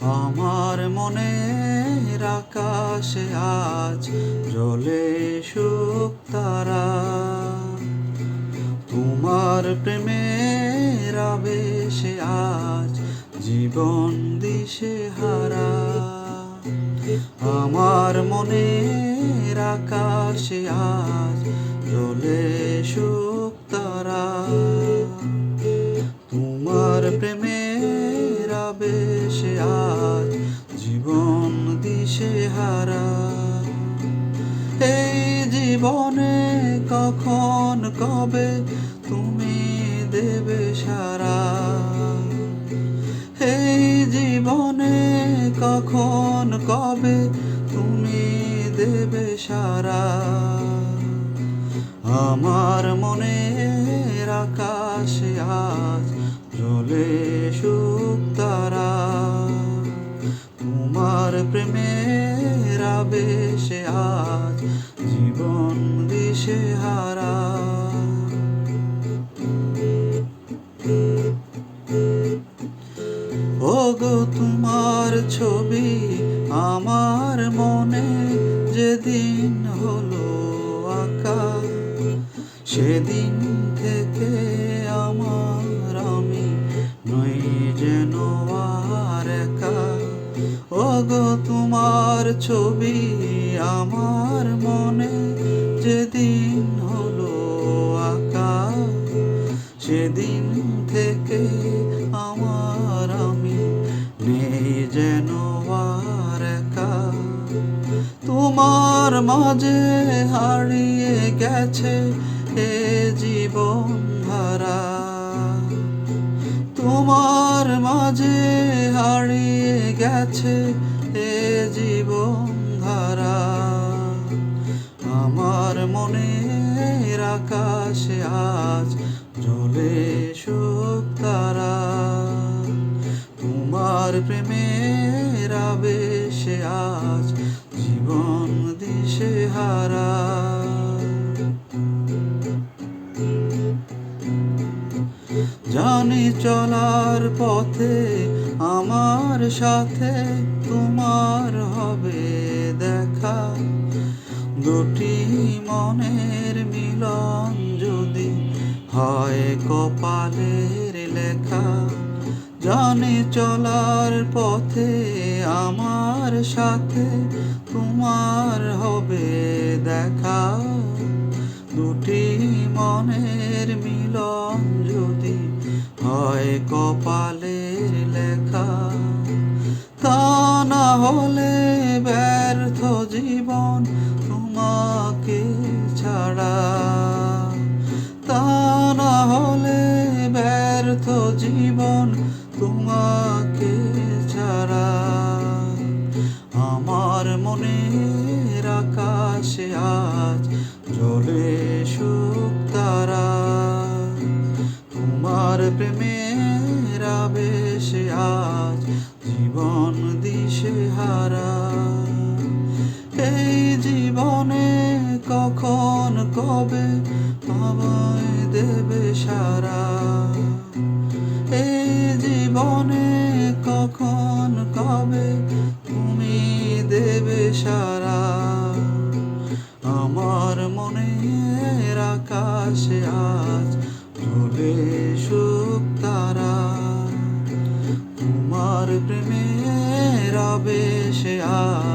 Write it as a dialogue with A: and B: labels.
A: আমার মনের আকাশে আজ জ্বলে সুখ তারা। তোমার প্রেমের আবেশে আজ জীবন দিশে হারা। আমার মনের আকাশে আজ জ্বলে সুখ তারা। তোমার প্রেমের আবেশে আজ জীবন দিশে হারা। এই জীবনে কখন, কবে তুমি দেবে সারা? এই জীবনে কখন, কবে তুমি দেবে সারা? আমার মনের সুখ তারা তোমার প্রেমের আবেশে আজ জীবন দিশে হারা। ওগো, তোমার ছবি আমার মনে যেদিন হলো আঁকা, সেদিন থেকে তোমার ছবি আমার মনে যেদিন হলো আঁকা সেদিন থেকে আমার আমি নেই যেন একা। তোমার মাঝে হারিয়ে গেছে এ জীবন ধারা। তোমার মাঝে হারিয়ে গেছে এ জীবন ধারা আমার মনের আকাশে আজ জ্বলে সুখ তারা। তোমার প্রেমের আবেশে আজ জীবন দিশে হারা। জানি চলার পথে আমার সাথে তোমার হবে দেখা। দুটি মনের মিলন যদি হয় কপালের লেখা। জানি চলার পথে আমার সাথে তোমার হবে দেখা। দুটি মনের কপালের লেখা, তা না হলে ব্যর্থ জীবন তোমাকে ছাড়া। তা না হলে ব্যর্থ জীবন তোমাকে ছাড়া। আমার মনের আকাশে আজ জ্বলে প্রেমের সে আজ, জীবন দিশে হারা। এই জীবনে কখন, কবে আমায় দেবে সারা? এই জীবনে কখন, কবে তুমি দেবে সারা? আমার মনের আকাশে আজ জ্বলে সুখ তোমার প্রেমের আবেশে আজ